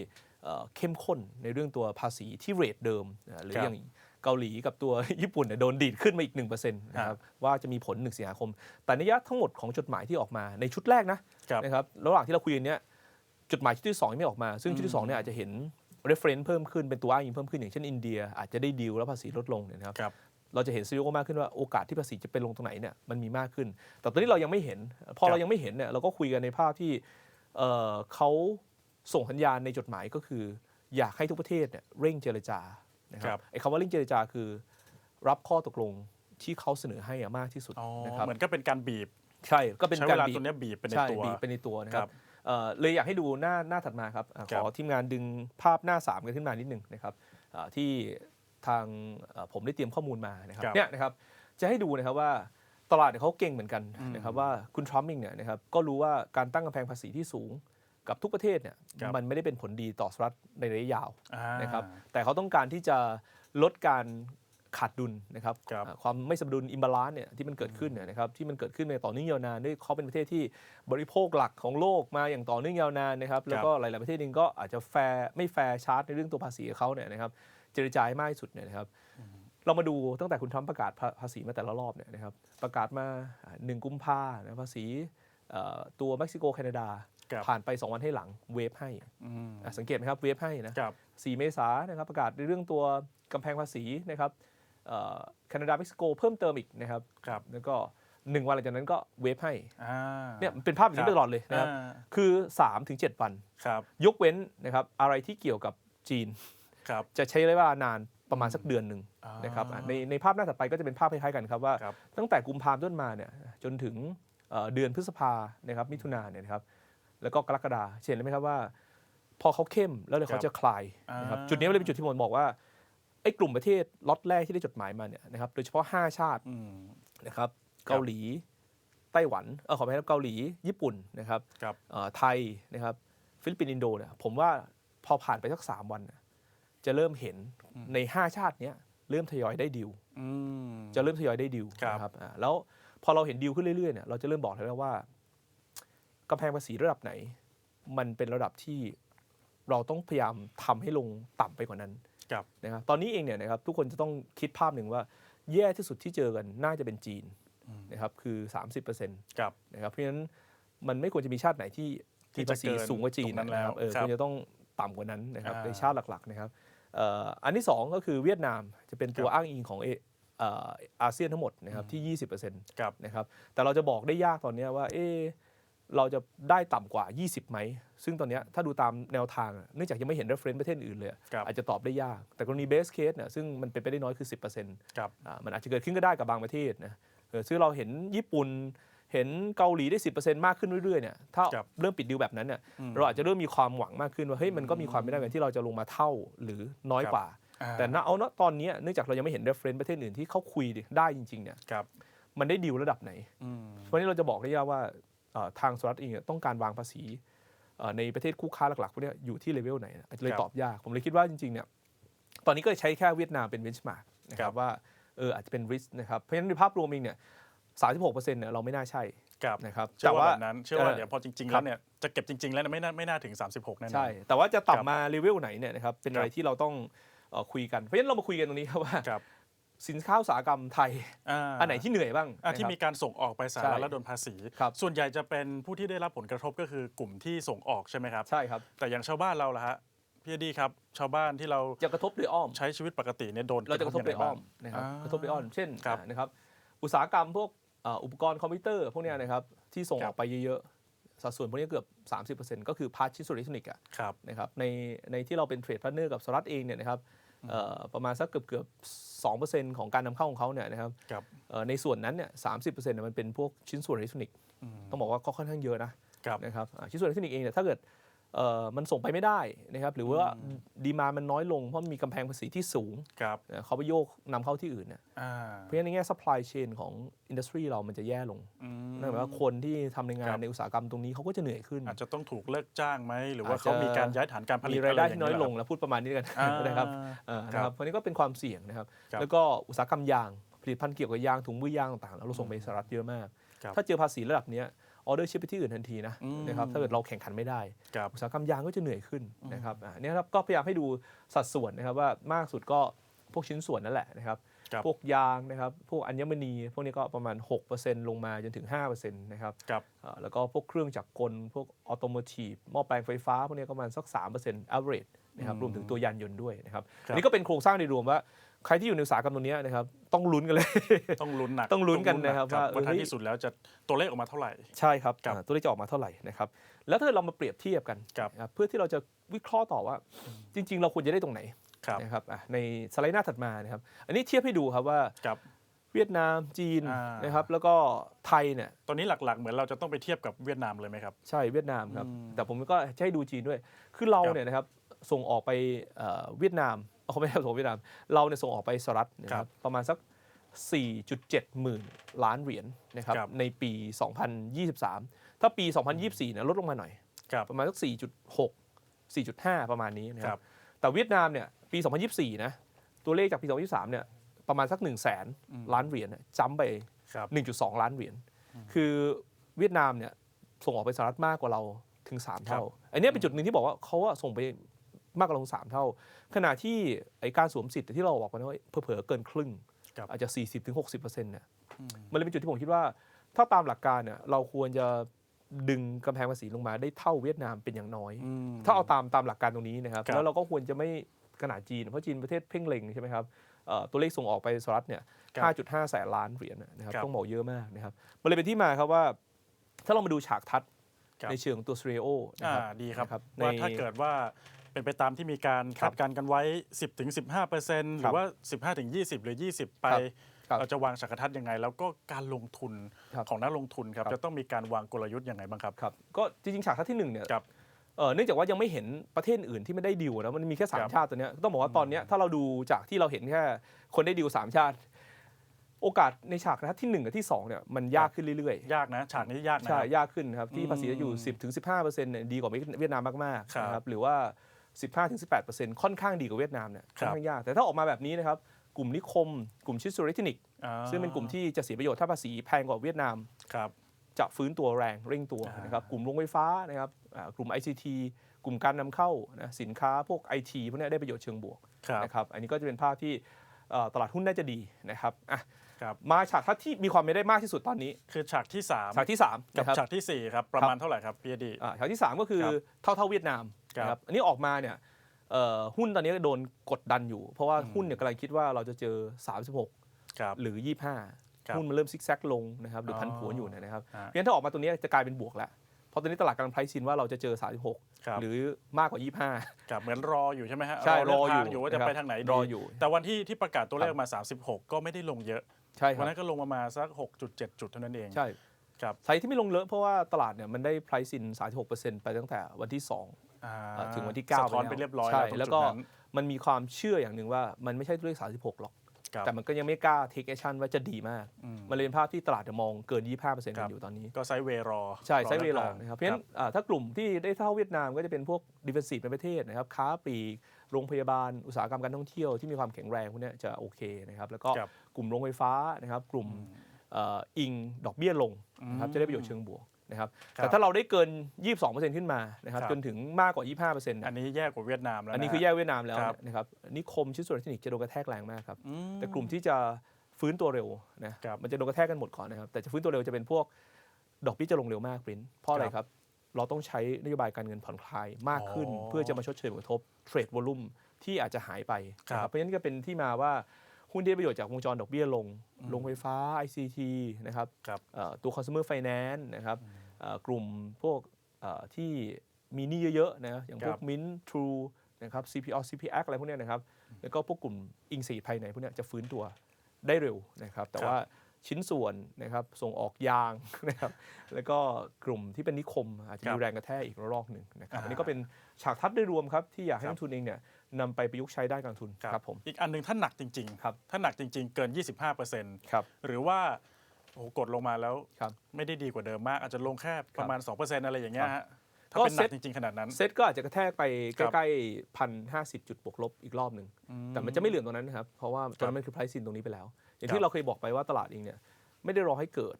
B: เอ่อเข้มข้นในเรื่องตัวภาษีที่เรทเดิมนะหรือ
A: ครับ
B: อย่างเกาหลีกับตัวญี่ปุ่นเนี่ยโดนดีดขึ้นมาอีก 1%นะครับว่าจะมีผล 1 สิงหาคม แต่นัยยะทั้งหมดของจดหมายที่ออกมาในชุดแรกนะครับนะครับระหว่างที่เราคุยกันเนี้ยจดหมายชุดที่2ยังไม่ออกมา ซึ่งชุดที่2เนี่ยอาจจะเห็น reference เพิ่มขึ้นเป็นตัวอ้างอิงเพิ่มขึ้นอย่างเช่นอินเดีย อาจจะได้ดีลแล้วภาษีลดลงเนี่ยนะครับ
A: ครับ
B: เราจะเห็นซีรีโอมากขึ้นว่าโอกาสที่ภาษีจะเป็นลงตรงไหนเนี่ยมันมีมากขึ้น แต่ตอนนี้เรายังไม่เห็น พอ
A: ครับ
B: เรายังไม่เห็นเนี่ยเราก็คุยกันในภาพที่เอ่อเขาส่งสัญญาณในจดหมายก็คือ อยากให้ทุกประเทศเนี่ยเร่งเจรจานะค
A: ครั
B: รับบไอ้คำว่าเร่งเจรจาคือ รับข้อตกลงที่เขาเสนอให้อะมากที่สุด
A: อ๋อ
B: นะครับ
A: เหมือนก็เป็นการบีบ
B: ใช่ก็เป็น
A: ใช้
B: กา
A: เว
B: ร
A: ลา
B: บีบ
A: ตัวเนี้ยบีบไปใน
B: ใช่
A: ตัว
B: บีบไปในตัวนะค
A: ครั
B: รับบ เอ่อเลยอยากให้ดูหน้าหน้าถัดมาครับอะ
A: ครั
B: ข
A: บ
B: อทีมงานดึงภาพหน้า 3 กันขึ้นมานิดหนึ่งนะครับอ่าที่ทางเอ่อผมได้เตรียมข้อมูลมานะครับ
A: ครับ
B: เนี่ยนะครับจะให้ดูนะครับว่าตลาดเนี่ยเขาเก่งเหมือนกัน
A: อืม
B: นะครับว่าคุณทรัมป์เองเนี่ยนะครับก็รู้ว่าการตั้งกำแพงภาษีที่สูงกับทุกประเทศเนี่ย
A: ครับ
B: มันไม่ได้เป็นผลดีต่อสหรัฐในระยะยาว
A: อ่า
B: นะครับแต่เขาต้องการที่จะลดการ ขาดดุลนะครับ
A: ครับ
B: อ่าความไม่สมดุลอิมบาลานเนี่ยที่มันเกิดขึ้นเนี่ยนะครับที่มันเกิดขึ้นในต่อเนื่องยาวนานด้วยเขาเป็นประเทศที่บริโภคหลักของโลกมาอย่างต่อเนื่องยาวนานนะครับแล้วก็หลาย ๆ ประเทศเองก็อาจจะแฟร์ไม่แฟร์ชาร์จในเรื่องตัวภาษีของเขาเนี่ยนะครับเจรจาให้มากที่สุดเนี่ยนะครับเรามาดูตั้งแต่คุณทรัมป์ประกาศภาภาษีมาแต่ละรอบเนี่ยนะครับประกาศมาอ่าหนึ่งกุมภานะภาษีเอ่อตัวเม็กซิโกแคนาดา
A: ครับ
B: ผ่านไป 2 วันให้หลังเวฟให้
A: อืม
B: อะสังเกตไหมครับเวฟให้นะ
A: ครับ
B: 4เมษายนนะครับประกาศในเรื่องตัวกำแพงภาษีนะครับเอ่อ แคนาดาเม็กซิโกเพิ่มเติมอีกนะครับ
A: ครับ
B: แล้วก็หนึ่งวันหลังจากนั้นก็เวฟให้
A: อ่า
B: เนี่ยมันเป็นภาพอย่างนี้
A: ครับ
B: ตลอดเลยนะครับ
A: อ่า
B: คือ3ถึง7วัน
A: ครับ
B: ยกเว้นนะครับอะไรที่เกี่ยวกับจีน
A: ครับ
B: จะใช้ระยะเวลานานประมาณสักเดือนหนึ่ง
A: อ่า
B: นะครับอะในในภาพหน้าถัดไปก็จะเป็นภาพคล้ายๆกันครับว่า
A: ครับ
B: ตั้งแต่กุมภาพันธ์ต้นมาเนี่ยจนถึงเอ่อเดือนพฤษภานะครับมิถุนาเนี่ยนะครับแล้วก็กรกฎาเห็นไหมครับว่า พอเขาเข้มแล้วเดี๋ยว
A: ครั
B: เขา
A: บ
B: จะคลายนะครับ
A: อ่า
B: จุดนี้เลยเป็นจุดที่ผมบอกว่า ไอ้กลุ่มประเทศล็อตแรกที่ได้จดหมายมาเนี่ยนะครับโดยเฉพาะ 5 ชาติ
A: อืม
B: นะครับเกาหลีไต้หวันเออขออภัยครับเกาหลีญี่ปุ่นนะครับ
A: ครับ
B: เอ่อไทยนะครับฟิลิปปินส์อินโดเนี่ยผมว่าพอผ่านไปสักสามวันน่ะจะเริ่มเห็นใน 5 ชาติเนี้ยเริ่มทยอยได้ดิว
A: อืม
B: จะเริ่มทยอยได้ดิว
A: ครับ
B: นะครับอ่าแล้วพอเราเห็นดิวขึ้นเรื่อยๆเนี่ยเราจะเริ่มบอกแล้วว่ากำแพงภาษีระดับไหน มันเป็นระดับที่เราต้องพยายามทำให้ลงต่ำไปกว่านั้น
A: ครับ
B: นะครับตอนนี้เองเนี่ยนะครับทุกคนจะต้องคิดภาพหนึ่งว่า แย่ที่สุดที่เจอกันน่าจะเป็นจีนนะครับคือ 30%น
A: ครับะ
B: ครับเพราะฉะนั้นมันไม่ควรจะมีชาติไหนที่
A: ที่
B: มี
A: จะ
B: ภาษี
A: เกิน
B: สูงกว่าจีน
A: ตรงนั้น
B: นะครับ
A: แล้ว
B: เออ
A: ครับ
B: ควรจะต้องต่ำกว่านั้นนะครับ
A: อ่า
B: ในชาติหลักๆนะครับเอ่ออันที่สองก็คือเวียดนามจะเป็นตัว
A: ครับ
B: อ้างอิงของเอเอ่ออาเซียนทั้งหมดนะครับที่ 20%
A: ครับ
B: นะครับแต่เราจะบอกได้ยากตอนเนี้ยว่าเอะ เราจะได้ต่ำกว่า 20 ไหม ซึ่งตอนเนี้ยถ้าดูตามแนวทางอะเนื่องจากยังไม่เห็น reference ประเทศอื่นเลยอะ
A: ครับ
B: อาจจะตอบได้ยาก แต่กรณี base case เนี่ยซึ่งมันเป็นไปได้น้อยคือ 10%
A: ครับ
B: อ่ามันอาจจะเกิดขึ้นก็ได้กับบางประเทศนะเออซึ่งเราเห็นญี่ปุ่นเห็นเกาหลีได้ 10%มากขึ้นเรื่อยๆเนี่ยถ้า
A: ครับ
B: เริ่มปิดดิวแบบนั้นเนี่ย
A: อืม
B: เราอาจจะเริ่มมีความหวังมากขึ้นว่าเฮ้ยมันก็มีความไม่ได้เหมือนที่เราจะลงมาเท่าหรือน้อย
A: ครับ
B: กว่า
A: อ่า
B: แต่ณเอาณตอนเนี้ยเนื่องจากเรายังไม่เห็น reference ประเทศอื่นที่เขาคุยได้จริงๆเนี่ย
A: ครับ
B: มันได้ดิวระดับไหน
A: อืม
B: วันนี้เราจะบอกได้ยากว่าเอ่อ ทางสหรัฐเองเนี่ยต้องการวางภาษีเอ่อในประเทศคู่ค้าหลักๆพวกเนี้ยอยู่ที่เลเวลไหนอาจจะเลย
A: ครับ
B: ตอบยาก ผมเลยคิดว่าจริงๆเนี่ยตอนนี้ก็ใช้แค่เวียดนามเป็นเบนช์มาร์กนะค
A: ครั
B: รับบว่าเอออาจจะเป็นริสนะครับ เพราะฉะนั้นในภาพรวมเองเนี่ยสามสิบหกเปอร์เซ็นต์เนี่ยเราไม่น่าใช่
A: ครับ
B: นะครับ
A: เชื่อว่า
B: ว่า
A: แบบนั้นเชื่อว่า
B: เออ
A: เดี๋ยวพอจริงๆ
B: ครั
A: แล้
B: บ
A: วเนี่ยจะเก็บจริง ๆ แล้วเนี่ยไม่น่าไม่น่าถึง 36แน่นอน
B: ใช่แต่ว่าจะ
A: ครับ
B: ต่ำมาเลเวลไหนเนี่ยนะครับเป็นอะไร
A: ครับ
B: ที่เราต้องเอ่อคุยกันเพราะฉะนั้นเรามาคุยกันตรงนี้ครับว่า
A: ครับ
B: สินค้าอุตสาหกรรมไทย
A: อ่า
B: อันไหนที่เหนื่อยบ้าง
A: อะที่
B: นะครับ
A: มีการส่งออกไปสหรัฐ
B: ใช่
A: แล้วโดนภาษี
B: ครับ
A: ส่วนใหญ่จะเป็นผู้ที่ได้รับผลกระทบก็คือกลุ่มที่ส่งออกใช่ไหมครับ
B: ใช่ครับ
A: แต่อย่างชาวบ้านเราล่ะฮะพี่อดีครับ ชาวบ้านที่เรา
B: จะกระทบโดยอ้อม
A: ใช้ชีวิตปกติเนี่ยโดน
B: เราจะกระทบโดย
A: ยังไง
B: อ้
A: บ้า
B: องมนะครับ
A: อ่าก
B: ระทบโดยอ้อมเช่น
A: ครับ
B: อ่านะครับอุตสาหกรรมพวกอ่าอุปกรณ์คอมพิวเตอร์พวกเนี้ยนะครับที่ส่ง
A: ครั
B: อบอกไปเยอะๆสัดส่วนพวกนี้เกือบ 30%ก็คือพาร์ทชิ้นส่วนอิเล็กทรอนิกส์อะ
A: ครับ
B: นะครับในในที่เราเป็นเทรดพาร์ทเนอร์กับสหรัฐเองเนี่ยนะครับเอ่อ ประมาณสักเกือบเกือบสองเปอร์เซ็นต์ของการนำเข้าของเขาเนี่ยนะครับ
A: ครับ
B: เอ่อในส่วนนั้นเนี่ยสามสิบเปอร์เซ็นต์มันเป็นพวกชิ้นส่วนอิเล็กทรอนิกส์
A: อืม
B: ต้องบอกว่าก็ค่อนข้างเยอะนะ
A: ครับ
B: นะครับอ่าชิ้นส่วนอิเล็กทรอนิกส์เองเนี่ยถ้าเกิดเอ่อ มันส่งไปไม่ได้นะครับหรือว่าดีมามันน้อยลงเพราะมันมีกำแพงภาษีที่สูง
A: ครับ
B: เอ่อเขาไปโยกนำเข้าที่อื่นเนี่ย
A: อ่า
B: เพราะฉะนั้นในแง่ supply chain ของอินดัสทรีเรามันจะแย่ลง
A: อืม
B: นั่นหมายความว่าคนที่ทำในงา
A: ครั
B: น
A: บ
B: ในอุตสาหกรรมตรงนี้เขาก็จะเหนื่อยขึ้น
A: อาจจะต้องถูกเลิกจ้างไหม หรือว่า
B: อาจจะ
A: เขามีการย้ายฐานการผลิต
B: มีรายได้
A: อะ
B: ที่
A: ง
B: น้อย
A: เงี้
B: ลงแล้วพูดประมาณนี้กัน
A: อ่า
B: นะครับเอ่อนะค
A: ครั
B: รับบเพราะนี้ก็เป็นความเสี่ยงนะครับ
A: ครับ
B: แล้วก็อุตสาหกรรมยางผลิตภัณฑ์เกี่ยวกับยางถุงมือยางต่างๆเราส่งไปสหรัฐเยอะมาก
A: ครับ
B: ถ้าเจอภาษีระดับเนี้ย ออเดอร์ชิปไปที่อื่นทันทีนะ
A: อืม
B: นะครับถ้าเกิดเราแข่งขันไม่ได้
A: ครับ
B: อุตสาหกรรมยางก็จะเหนื่อยขึ้นนะครับอ่าเนี่ยครับก็พยายามให้ดูสัดส่วนนะครับว่ามากสุดก็พวกชิ้นส่วนนั่นแหละนะครับ
A: ครับ
B: พวกยางนะครับพวกอัญมณี พวกนี้ก็ประมาณ 6%ลงมาจนถึง5%นะครับ
A: ครับ
B: อ่าแล้วก็พวกเครื่องจักรกล พวกออโตโมทีฟหม้อแปลงไฟฟ้า พวกนี้ก็ประมาณสัก3% average นะครับ
A: อืม
B: รวมถึงตัวยานยนต์ด้วยนะครับ
A: ครับ
B: อันนี้ก็เป็นโครงสร้างในรวมว่า ใครที่อยู่ในอุตสาหกรรมตรงเนี้ยนะครับต้องลุ้นกันเลย
A: ต้องลุ้นหนัก
B: ต้องลุ้นกันนะครับ
A: ว่า
B: ว่า
A: ท้าย
B: เฮ้ย
A: ที่สุดแล้วจะตัวเลขออกมาเท่าไหร่
B: ใช่ครับ
A: ครับ
B: อ่าตัวเลขจะออกมาเท่าไหร่นะครับแล้วถ้าเรามาเปรียบเทียบกัน
A: ครับ
B: นะครับเพื่อที่เราจะวิเคราะห์ต่อว่า จริง ๆ เราควรจะได้ตรงไหน
A: ครับ
B: นะครับอะในสไลด์หน้าถัดมานะครับ อันนี้เทียบให้ดูครับว่า
A: ครับ
B: เวียดนามจีน
A: อ่าน
B: นะครับแล้วก็ไทยเนี่ย
A: ตอนนี้หลักๆ เหมือนเราจะต้องไปเทียบกับเวียดนามเลยไหมครับ
B: ใช่เวียดนามครับ
A: อืม
B: แต่ผมก็จะให้ดูจีนด้วย คือเรา
A: ครับ
B: เนี่ยนะครับส่งออกไปเอ่อเวียดนาม เอาไม่ใช่ส่งเวียดนามเราเนี่ยส่งออกไปสหรัฐนะค
A: ครั
B: รับบประมาณสัก 4.7 หมื่นล้านเหรียญนะครับ
A: ครับ
B: ในปี 2023 ถ้าปี 2024เนี่ยลดลงมาหน่อย
A: ครับ
B: ประมาณสัก 4.6 4.5 ประมาณนี้นะค
A: ครั
B: รับบแต่เวียดนามเนี่ยปี 2024 นะ ตัวเลขจากปี 2023 เนี่ยประมาณสัก 1 0 0 0 0แสนล้านเหรียญเนี่ยจ้ำไป
A: ครับ
B: 1.2 ล้านเหรียญคือเวียดนามเนี่ยส่งออกไปสหรัฐมากกว่าเราถึง 3 เท่า อันเนี้ยเป็นจุดหนึ่งที่บอกว่าเขาอะส่งไป มากกว่าเราถึง3 เท่า ขณะที่ไอการสวมสิทธิ์ที่เราบอกกันว่าเผลอๆเกินครึ่ง
A: ครับ
B: อาจจะ 40-60%เนี่ยมันเลยเป็นจุดที่ผมคิดว่า ถ้าตามหลักการเนี่ยเราควรจะดึงกำแพงภาษีลงมาได้เท่าเวียดนามเป็นอย่างน้อย
A: อืม
B: ถ้าเอาตามตามหลักการตรงนี้นะครับ
A: ครับ
B: แล้วเราก็ควรจะไม่ขนาดจีน เพราะจีนประเทศเพ่งเล็งใช่ไหมครับเอ่อตัวเลขส่งออกไปสหรัฐเนี่ย
A: ครับ
B: 5.5 แสนล้านเหรียญนะครับ
A: ครับ
B: ต้องบอกเยอะมากนะครับมันเลยเป็นที่มาครับว่า ถ้าเรามาดูฉากทัด
A: ครับ
B: ในเชิงตัวสเตรโอนะ
A: อ่า
B: ครับ
A: ดีครับ
B: นะครับ
A: ว่า
B: ใน
A: ถ้าเกิดว่า เป็นไปตามที่มีการ
B: ครั
A: คา
B: บ
A: ดการณ์กันไว้ 10ถึง15เปอร์เซ็นต์ห
B: ครั
A: รื
B: บ
A: อว่า 15ถึง20 หรือ 20 ไป
B: ครับครับ
A: เราจะวางฉากทัดยังไง แล้วก็การลงทุน
B: ครับ
A: ของนักลงทุนครับ
B: ครับ
A: จะต้องมีการวางกลยุทธ์ยังไงบ้างครับ
B: ครับ ก็จริงๆฉากทัดที่หนึ่งเนี่ย
A: ครับ
B: เอ่อเนื่องจากว่ายังไม่เห็นประเทศอื่นที่ไม่ได้ดิวนะมันมีแค่สา
A: ค
B: ม
A: รับ
B: ชาติตัวเนี้ยต้องบอกว่าตอนเนี้ยถ้าเราดูจากที่เราเห็นแค่คนได้ดิวสามชาติ โอกาสในฉากทัดที่หนึ่งกับที่สองเนี่ยมันยากขึ้นเรื่อยๆ
A: ยากนะฉากนี้ยากนะ
B: ใช่
A: ครับ
B: ยากขึ้นครับที่
A: อืม
B: ภาษีจะอยู่ 10ถึง15เปอร์เซ็นต์เนี่ยดีกว่าเวียดนามมาก
A: ครับ
B: ๆนะครับหรือว่า 15ถึง18เปอร์เซ็นต์ค่อนข้างดีกว่าเวียดนามเนี่ย
A: ครั
B: ค่อบนข้างยาก แต่ถ้าออกมาแบบนี้นะครับกลุ่มนิคม กลุ่มชิสโตรเทคนิค
A: อ่า
B: ซึ่งเป็นกลุ่มที่จะเสียประโยชน์ถ้าภาษีแพงกว่าเวียดนาม
A: ครับ
B: จะฟื้นตัวแรงเร่งตัว
A: อ่าน
B: นะครับกลุ่มโรงไฟฟ้านะครับอ่ากลุ่ม ICT กลุ่มการนำเข้านะสินค้าพวก IT พวกเนี้ยได้ประโยชน์เชิงบวก
A: ครับ
B: นะครับอันนี้ก็จะเป็นภาพที่เอ่อตลาดหุ้นน่าจะดีนะครับอะ
A: ครับ
B: มาฉากทัดที่มีความเป็นได้มากที่สุดตอนนี้
A: คือฉากที่ 3
B: ฉากที่ 3
A: กับ
B: นะครับ
A: ฉากทีสี่ 4 ครับ ประมาณเท่าไหร่ครับพี่อดี
B: อ่าแถวที่ 3 ก็คือ
A: ครับ
B: เท่าเท่าเวียดนาม
A: ครับ
B: นะครับอันนี้ออกมาเนี่ยเอ่อหุ้นตอนนี้โดนกดดันอยู่ เพราะว่าหุ้นเนี่ยกำลังคิดว่าเราจะเจอ 36
A: ครับ
B: หรือ
A: ครับ
B: 25 หุ้นมันเริ่มซิกแซกลงนะครับหรือ
A: อ๋อ
B: พันผวนอยู่นะครับ
A: ฮะ
B: เพราะฉะนั้นถ้าออกมาตัวนี้จะกลายเป็นบวกแล้วเพราะตอนนี้ตลาดกำลังไพรซินว่าเราจะเจอ
A: ครับ
B: 36 หรือมากกว่า 25
A: ครับเหมือนรออยู่ใช่ไหมฮะ
B: ใช่
A: เลืก
B: รออยู่
A: ทางอยู่ว่าจะ
B: นะครับ
A: ไปทางไหนดี
B: รออยู่
A: แต่วันที่ที่ประกาศตัวเลขออกมา 36 ก็ไม่ได้ลงเยอะ
B: ใช่ค
A: วั
B: รั
A: น
B: บ
A: นั้นก็ลงประมาณสัก 6.7 จุดเท่านั้นเอง
B: ใช่
A: ครับ
B: สาเหตุที่ไม่ลงเยอะเพราะว่าตลาดเนี่ยมันได้ไพรซิน36%ไปตั้งแต่วันที่2
A: อ่า
B: เอ่อ ถึงวันที่9
A: สะท้อนไปเรียบร้อย
B: ใช่
A: แล้ว
B: แล้ว
A: ตรง
B: ก็
A: จุดนั้น
B: มันมีความเชื่ออย่างหนึ่งว่ามันไม่ใช่ตัวเลข36 หรอก
A: ครับ
B: แต่มันก็ยังไม่กล้า take action ว่าจะดีมาก
A: อืม
B: มันเลยเป็นภาพที่ตลาดจะมองเกิน 25%กั
A: ครั
B: น
A: บ
B: อยู่ตอนนี้
A: ก็ไซด์เวย์รอ
B: ใช่ ไซด์
A: อ
B: เวย์ลอง
A: ทาง
B: นะครับ เพราะฉะนั้นอ่าถ้ากลุ่มที่ได้เท่าเวียดนามก็จะเป็นพวก defensive ในประเทศนะครับ ค้าปลีกโรงพยาบาล อุตสาหกรรมการท่องเที่ยวที่มีความแข็งแรงพวกเนี้ยจะโอเคนะครับ แล้วก็
A: ครับ
B: กลุ่มโรงไฟฟ้านะครับ กลุ่มเอ่ออิงดอกเบี้ยลงนะครับ จะได้ประโยชน์เชิงบวก นะครับ
A: ครับ
B: แต่ถ้าเราได้เกิน 22%ขึ้นมานะครับ
A: ครับ
B: จนถึงมากกว่า 25%เนี่ย
A: อันนี้แย่กว่าเวียดนามแล้ว
B: อันนี้ะคือแยกเวียดนามแล้ว
A: ครับ
B: นะครับนิคมชิ้นส่วนเทคนิคจะโดนกระแทกแรงมากครับ
A: อืม
B: แต่กลุ่มที่จะฟื้นตัวเร็วนะครับมันจะโดนกระแทกกันหมดก่อนนะครับแต่จะฟื้นตัวเร็วจะเป็นพวกดอกเบี้ยจะลงเร็วมากปรินเพราะอะไร
A: ครับ
B: ครับเราต้องใช้นโยบายการเงินผ่อนคลายมากขึ้น
A: อ๋อ
B: เพื่อจะมาชดเชยผลกระทบเทรดวอลุ่มที่อาจจะหายไปนะ
A: ค
B: ค
A: รั
B: รั
A: บบ
B: เพราะฉะนั้นก็เป็นที่มาว่าหุ้นที่ได้ประโยชน์จากวงจรดอกเบี้ยลงโรงไฟฟ้า ICT นะครับ
A: ครับ
B: เอ่อตัว consumer finance นะครับเอ่อ กลุ่มพวกเอ่อที่มีหนี้เยอะๆนะอย่างพว
A: ครั
B: ก
A: บ
B: Mint True นะครับ CPO CPX อะไรพวกเนี้ยนะครับ แล้วก็พวกกลุ่มอิงสีภายในพวกเนี้ยจะฟื้นตัวได้เร็วนะครับ แต่
A: ครับ
B: ว่าชิ้นส่วนนะครับส่งออกยางนะครับ แล้วก็กลุ่มที่เป็นนิคม อาจจะ
A: ครั
B: มี
A: บ
B: แรงกระแทกอีกระลอกหนึ่งนะครับ
A: อ่า
B: อันนี้ก็เป็นฉากทัดโดยรวมครับ ที่อยากให้
A: ครับ
B: นักทุนเองเนี่ยนำไปประยุกต์ใช้ด้านการลงทุนครับผม
A: อีกอันหนึ่งถ้าหนักจริง
B: ครับ
A: ๆถ้าหนักจริง ๆ เกิน 25%
B: ครับ
A: หรือว่า โอ้โหกดลงมาแล้ว
B: ครับ
A: ไม่ได้ดีกว่าเดิมมาก อาจจะลงแค่ประมาณ 2%อะไรอย่างเงี้ยฮะถ้า
B: ก็
A: เป็นหนั
B: เซ็
A: ก
B: ต
A: จริง ๆ ขนาดนั้น
B: เซ็ตก็อาจจะกระแทกไปใก
A: ครับ
B: ล้ๆพันห้าสิบจุดบวกลบอีกรอบหนึ่งแต่มันจะไม่เหลือตรงนั้นนะครับ เพราะว่าตอนนั้นมันคือ price in ตรงนี้ไปแล้ว อย่าง
A: ครั
B: ที่
A: บ
B: เราเคยบอกไปว่าตลาดเองเนี่ยไม่ได้รอให้เกิด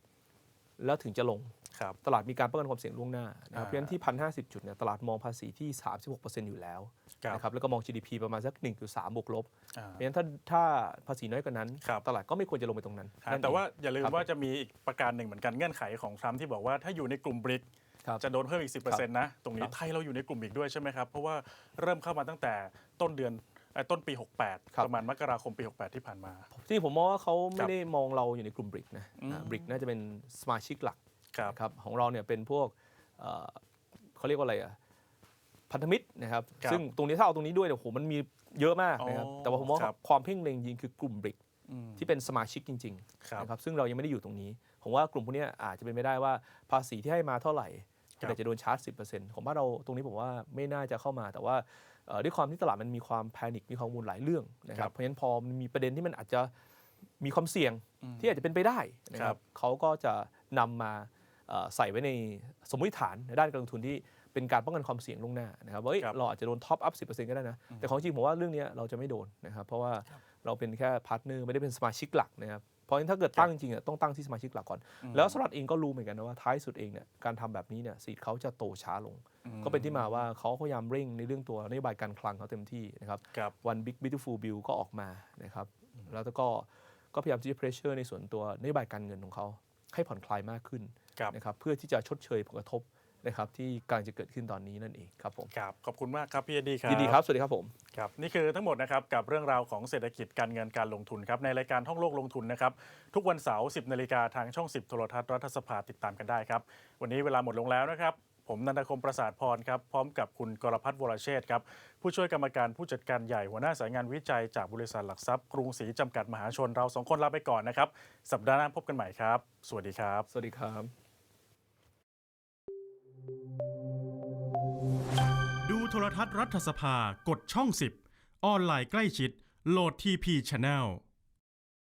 B: แล้วถึงจะลง
A: ครับ
B: ตลาดมีการป้องกันความเสี่ยงล่วงหน้านะครับ
A: อ่า
B: เพราะฉะนั้นที่พันห้าสิบจุดเนี่ยตลาดมองภาษีที่ 36%อยู่แล้ว
A: ครับ
B: นะครับแล้วก็มอง GDP ประมาณสัก 1.3 บวกลบ
A: อ่า
B: เพราะฉะนั้นถ้าถ้าภาษีน้อยกว่านั้น
A: ครับ
B: ตลาดก็ไม่ควรจะลงไปตรงนั้น
A: ฮะ
B: นั่นเอง
A: แต่ว่าอย่าลืม
B: ครับ
A: ว่าจะมีอีกประการหนึ่งเหมือนกันเงื่อนไขของทรัมป์ที่บอกว่าถ้าอยู่ในกลุ่มบริก
B: ครับ
A: จะโดนเพิ่มอีก 10%นะ ตรงนี้
B: ครับ
A: ไทยเราอยู่ในกลุ่มอีกด้วยใช่ไหมครับ เพราะว่าเริ่มเข้ามาตั้งแต่ต้นเดือนเอ่อต้นปี68
B: ครับ
A: ประมาณมกราคมปี 68 ที่ผ่านมา
B: ที่ผมมองว่าเขา
A: ครั
B: ไม่
A: บ
B: ได้มองเราอยู่ในกลุ่มบริกนะ
A: อืม
B: บริกน่าจะเป็นสมาชิกหลัก
A: ครับ
B: นะครับของเราเนี่ยเป็นพวกเอ่อเขาเรียกว่าอะไรอะพันธมิตรนะครับ
A: ครับ
B: ซึ่งตรงนี้ถ้าเอาตรงนี้ด้วยเนี่ยโหมันมีเยอะมากนะครับ
A: อ๋อ
B: แต่ว่าผมว่า
A: ครับ
B: ความเพ่งเล็งจริงคือกลุ่มบริก
A: อืม
B: ที่เป็นสมาชิกจริง
A: ครับ
B: ๆนะครับซึ่งเรายังไม่ได้อยู่ตรงนี้ ผมว่ากลุ่มพวกเนี้ยอาจจะเป็นไม่ได้ว่าภาษีที่ให้มาเท่าไหร่
A: ครับ
B: แต่จะโดนชาร์จ 10%ของบ้านเราตรงนี้ผมว่าไม่น่าจะเข้ามา แต่ว่าเอ่อด้วยความที่ตลาดมันมีความแพนิคมีความกังวลหลายเรื่องนะค
A: ครั
B: รับบเพราะฉะนั้นพอมันมีประเด็นที่มันอาจจะมีความเสี่ยง
A: อืม
B: ที่อาจจะเป็นไปได้นะค
A: ครั
B: รับ บเขาก็จะนำมาเอ่อ ใส่ไว้ในสมมติฐานในด้านการลงทุนที่เป็นการป้องกันความเสี่ยงล่วงหน้านะครับว่าเอ้ย
A: ครับ
B: เราอาจจะโดนท็อปอัพ10%ก็ได้นะ แต่ของจริงผมว่าเรื่องเนี้ยเราจะไม่โดนนะครับ เพราะว่าเราเป็นแค่พาร์ทเนอร์ไม่ได้เป็นสมาชิกหลักนะครับเพราะฉะนั้นถ้าเกิดตั้งจริงๆอะต้องตั้งที่สมาชิกหลักก่อน แล้วสหรัฐเองก็รู้เหมือนกันนะว่าท้ายสุดเองเนี่ยการทำแบบนี้เนี่ยสีดเขาจะโตช้าลง ก็เป็นที่มาว่าเขาพยายามเร่งในเรื่องตัวนโยบายการคลังเขาเต็มที่นะครับ
A: ครับ
B: วัน Big Beautiful Bill ก็ออกมานะครับแล้วก็ก็พยายามที่จะ pressure ในส่วนตัวนโยบายการเงินของเขาให้ผ่อนคลายมากขึ้น
A: ครับ
B: นะครับเพื่อที่จะชดเชยผลกระทบนะครับที่กำลังจะเกิดขึ้นตอนนี้นั่นเองครับผม
A: ครับขอบคุณมากครับพี่เอ็ดดี้ครับ
B: ยินดีครับสวัสดีครับผม
A: ครับนี่คือทั้งหมดนะครับกับเรื่องราวของเศรษฐกิจการเงินการลงทุนครับในรายการท่องโลกลงทุนนะครับทุกวันเสาร์10นาฬิกาทางช่อง 10โทรทัศน์รัฐสภาติดตามกันได้ครับวันนี้เวลาหมดลงแล้วนะครับผมนันทคมประสาทพรครับพร้อมกับคุณกรพัฒน์วรเชษฐ์ครับผู้ช่วยกรรมการผู้จัดการใหญ่หัวหน้าสายงานวิจัยจากบริษัทหลักทรัพย์กรุงศรีจำกัดมหาชนเราสองคนลาไปก่อนนะครับสัปดาห์หน้าพบกันใหม่ครับ สวัสดีครับ
B: สวัสดีครับ
A: ดูโทรทัศน์รัฐสภากดช่อง 10 ออนไลน์ใกล้ชิด โหลดทีพีช n n e l